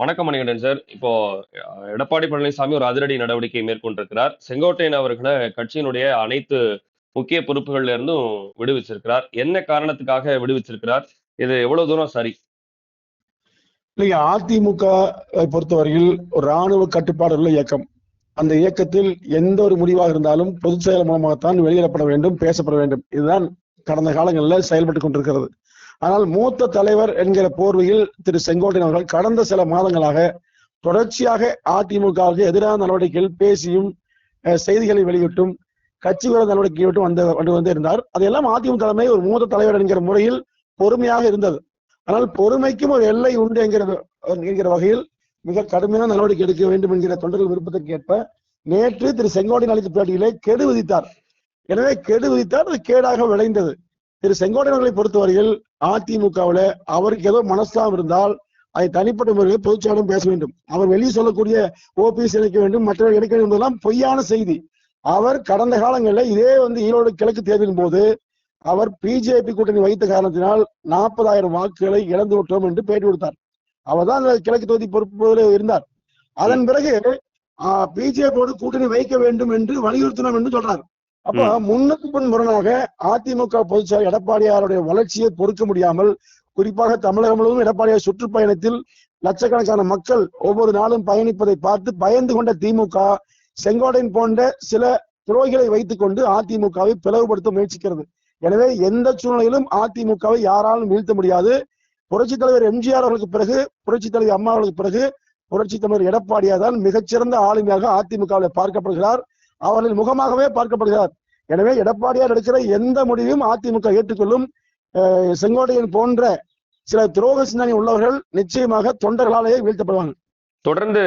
வணக்கம் மணிகண்டன் சார். இப்போ எடப்பாடி பழனிசாமி ஒரு அதிரடி நடவடிக்கை மேற்கொண்டிருக்கிறார். செங்கோட்டையன் அவர்களை கட்சியினுடைய அனைத்து முக்கிய பொறுப்புகள்ல இருந்தும் விடுவிச்சிருக்கிறார். என்ன காரணத்துக்காக விடுவிச்சிருக்கிறார்? இது எவ்வளவு தூரம் சரி? இல்லையா அதிமுக பொறுத்தவரையில் ஒரு ராணுவ கட்டுப்பாடு உள்ள இயக்கம். அந்த இயக்கத்தில் எந்த ஒரு முடிவாக இருந்தாலும் பொதுச் செயல் மூலமாகத்தான் வெளியிடப்பட வேண்டும் பேசப்பட வேண்டும். இதுதான் கடந்த காலங்களில் செயல்பட்டு கொண்டிருக்கிறது. ஆனால் மூத்த தலைவர் என்கிற போர்வையில் திரு செங்கோட்டையன் அவர்கள் கடந்த சில மாதங்களாக தொடர்ச்சியாக அதிமுகவுக்கு எதிரான நடவடிக்கைகள் பேசியும் செய்திகளை வெளியிட்டும் கட்சி விரோத நடவடிக்கை விட்டு வந்த வந்து வந்து இருந்தார். அதையெல்லாம் அதிமுக தலைமை ஒரு மூத்த தலைவர் என்கிற முறையில் பொறுமையாக இருந்தது. ஆனால் பொறுமைக்கும் ஒரு எல்லை உண்டு என்கிற என்கிற வகையில் மிக கடுமையான நடவடிக்கை எடுக்க வேண்டும் என்கிற தொண்டர்கள் விருப்பத்திற்கு ஏற்ப நேற்று திரு செங்கோட்டையன் அளித்த பேட்டியிலே கெடு விதித்தார். எனவே கெடு விதித்தார் அது கேடாக விளைந்தது. திரு செங்கோட்டையன் பொறுத்தவரையில் அதிமுகவுல அவருக்கு ஏதோ மனஸ்தாபம் இருந்தால் அதை தனிப்பட்ட முறையில் பொதுச்சாலும் பேச வேண்டும். அவர் வெளியே சொல்லக்கூடிய ஓபிஎஸ் இணைக்க வேண்டும் மற்றவர்கள் இணைக்க வேண்டும் என்பதெல்லாம் பொய்யான செய்தி. அவர் கடந்த காலங்களில் இதே வந்து ஈரோடு கிழக்கு தேர்தலின் போது அவர் பிஜேபி கூட்டணி வைத்த காரணத்தினால் நாற்பதாயிரம் வாக்குகளை இழந்து விட்டோம் என்று பேட்டி கொடுத்தார். அவர் தான் அந்த கிழக்கு தொகுதி பொறுப்பில் இருந்தார். அதன் பிறகு பிஜேபியோடு கூட்டணி வைக்க வேண்டும் என்று வலியுறுத்தினோம் என்று சொல்றார். அப்ப முன்னுக்கு பின் முரணாக அதிமுக பொதுச்செயலர் எடப்பாடியாருடைய வளர்ச்சியை பொறுக்க முடியாமல் குறிப்பாக தமிழகம் முழுவதும் எடப்பாடியார் சுற்றுப்பயணத்தில் லட்சக்கணக்கான மக்கள் ஒவ்வொரு நாளும் பயணிப்பதை பார்த்து பயந்து கொண்ட திமுக செங்கோட்டையன் போன்ற சில துரோகிகளை வைத்துக் கொண்டு அதிமுகவை பிளவுபடுத்த முயற்சிக்கிறது. எனவே எந்த சூழ்நிலையிலும் அதிமுகவை யாராலும் வீழ்த்த முடியாது. புரட்சித் தலைவர் எம்ஜிஆர் அவர்களுக்கு பிறகு புரட்சித் தலைவர் அம்மா அவர்களுக்கு பிறகு புரட்சித் தலைவர் எடப்பாடியார் தான் மிகச்சிறந்த ஆளுமையாக அதிமுகவில் பார்க்கப்படுகிறார். அவர்களின் முகமாகவே பார்க்கப்படுகிறார். எனவே எடப்பாடியார் எடுக்கிற எந்த முடிவையும் அதிமுக ஏற்றுக்கொள்ளும் செங்கோட்டையன் போன்ற சில துரோக சிந்தனை உள்ளவர்கள் நிச்சயமாக தொண்டர்களாலேயே வீழ்த்தப்படுவாங்க. தொடர்ந்து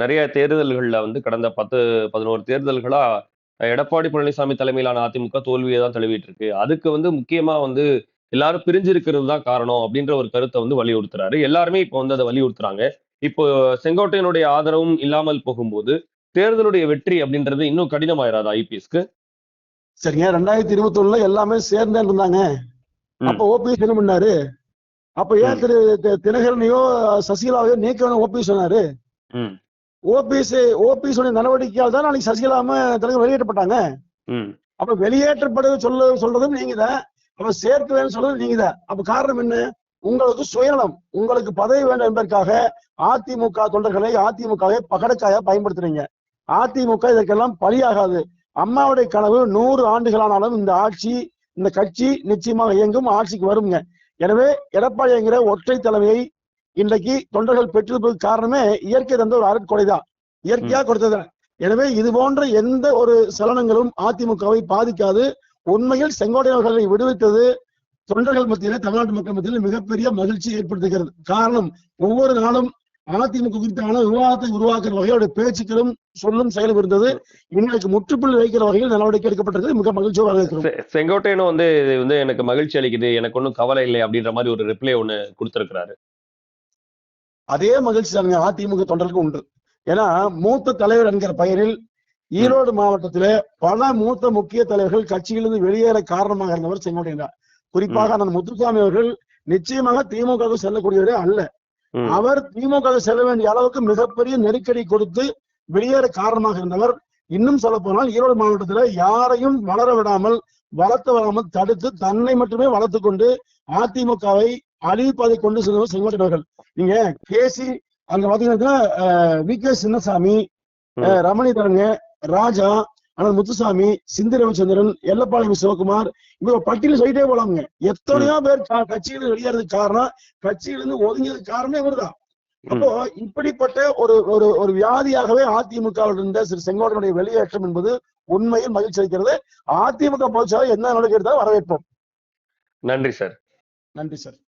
நிறைய தேர்தல்கள்ல வந்து கடந்த பத்து பதினோரு தேர்தல்களா எடப்பாடி பழனிசாமி தலைமையிலான அதிமுக தோல்வியை தான் தழுவிட்டு இருக்கு அதுக்கு வந்து முக்கியமா வந்து எல்லாரும் பிரிஞ்சிருக்கிறது தான் காரணம் அப்படின்ற ஒரு கருத்தை வந்து வலியுறுத்துறாரு. எல்லாருமே இப்போ வந்து அதை வலியுறுத்துறாங்க. இப்போ செங்கோட்டையனுடைய ஆதரவும் இல்லாமல் போகும்போது தேர்தலுடைய வெற்றி அப்படின்றது இன்னும் கடினமாயிராது ஐபிஎஸ்க்கு? சரிங்க ரெண்டாயிரத்தி இருபத்தி ஒண்ணுல எல்லாமே சேர்ந்தே இருந்தாங்க. அப்ப ஓபிஎஸ் என்ன பண்ணாரு? அப்ப ஏன். திரு தினகரனையோ சசிகலாவையோ நீக்க ஓபிஎஸ் சொன்னாரு. ஓபிஎஸ் ஓபிஎஸ் நடவடிக்கையால் தான் நாளைக்கு சசிகலாம தலைவர் வெளியேற்றப்பட்டாங்க. அப்ப வெளியேற்றப்படுவது சொல்ல சொல்றதும் நீங்க தான் அப்ப சேர்க்கலன்னு சொல்றது நீங்க தான் அப்ப காரணம் என்ன? உங்களுக்கு சுயநலம் உங்களுக்கு பதவி வேண்டும் என்பதற்காக அதிமுக தொண்டர்களை அதிமுகவை பகடக்காயா பயன்படுத்துறீங்க. அதிமுக இதற்கெல்லாம் பலியாகாது. அம்மாவுடைய கனவு நூறு ஆண்டுகளானாலும் இந்த ஆட்சி இந்த கட்சி நிச்சயமாக இயங்கும் ஆட்சிக்கு வருங்க. எனவே எடப்பாடிங்கிற ஒற்றை தலைமையை இன்றைக்கு தொண்டர்கள் பெற்றிருப்பதற்கு காரணமே இயற்கை தந்த ஒரு அருட்கொடைதான் இயற்கையா கொடுத்தது. எனவே இது போன்ற எந்த ஒரு சலனங்களும் அதிமுகவை பாதிக்காது. உண்மையில் செங்கோட்டையன் அவர்களை விடுவித்தது தொண்டர்கள் மத்தியில தமிழ்நாட்டு மக்கள் மத்தியில மிகப்பெரிய மகிழ்ச்சி ஏற்படுத்துகிறது. காரணம் ஒவ்வொரு நாளும் அதிமுக குறித்தான விவாதத்தை உருவாக்குற வகையோட பேச்சுக்களும் சொல்லும் செயலும் இருந்தது. இன்றைக்கு முற்றுப்புள்ளி வைக்கிற வகையில் நடவடிக்கை எடுக்கப்பட்டிருக்கிறது மிக மகிழ்ச்சியாக இருக்கிறோம். செ- செங்கோட்டையனும் வந்து இது வந்து எனக்கு மகிழ்ச்சி அளிக்குது. எனக்கு ஒன்றும் கவலை இல்லை அப்படின்ற மாதிரி ஒரு ரிப்ளை ஒன்று கொடுத்திருக்கிறாரு. அதே மகிழ்ச்சி தானுங்க. அதிமுக தொண்டர்களுக்கு உண்டு. ஏன்னா மூத்த தலைவர் என்கிற பெயரில் ஈரோடு மாவட்டத்திலே பல மூத்த முக்கிய தலைவர்கள் கட்சியிலிருந்து வெளியேற காரணமாக இருந்தவர் செங்கோட்டையன். குறிப்பாக அண்ணன் முத்துசாமி அவர்கள் நிச்சயமாக திமுக செல்லக்கூடியவரே அல்ல. அவர் திமுக செல்ல வேண்டிய அளவுக்கு மிகப்பெரிய நெருக்கடி கொடுத்து வெளியேற காரணமாக இருந்தவர். இன்னும் சொல்ல போனால் ஈரோடு மாவட்டத்துல யாரையும் வளர விடாமல் வளர்த்து வராமல் தடுத்து தன்னை மட்டுமே வளர்த்து கொண்டு அதிமுகவை அழிப்பதை கொண்டு செல்வர் செங்கோட்டையன் அவர்கள். நீங்க கேசி அங்க பாத்தீங்கன்னா வி கே சின்னசாமி ம். அஹ், ரமணிதரங்க ராஜா அண்ணன் முத்துசாமி சிந்தி ரவிச்சந்திரன் எல்லப்பாளையம் சிவகுமார் ஒரு பட்டியல் சொல்லிட்டே போலாமுங்க. எத்தனையோ பேர் கட்சியில வெளியேறதுக்கு காரணம் கட்சியிலிருந்து ஒதுங்கியதுக்கு காரணமே இவர்தான். அப்போ இப்படிப்பட்ட ஒரு ஒரு ஒரு வியாதியாகவே அதிமுக இருந்த சிறு செங்கோட்டனுடைய வெளியேற்றம் என்பது உண்மையில் மகிழ்ச்சி அளிக்கிறது. அதிமுக பொதுச்சாலை என்ன எடுத்தாலும் வரவேற்போம். நன்றி சார். நன்றி சார்.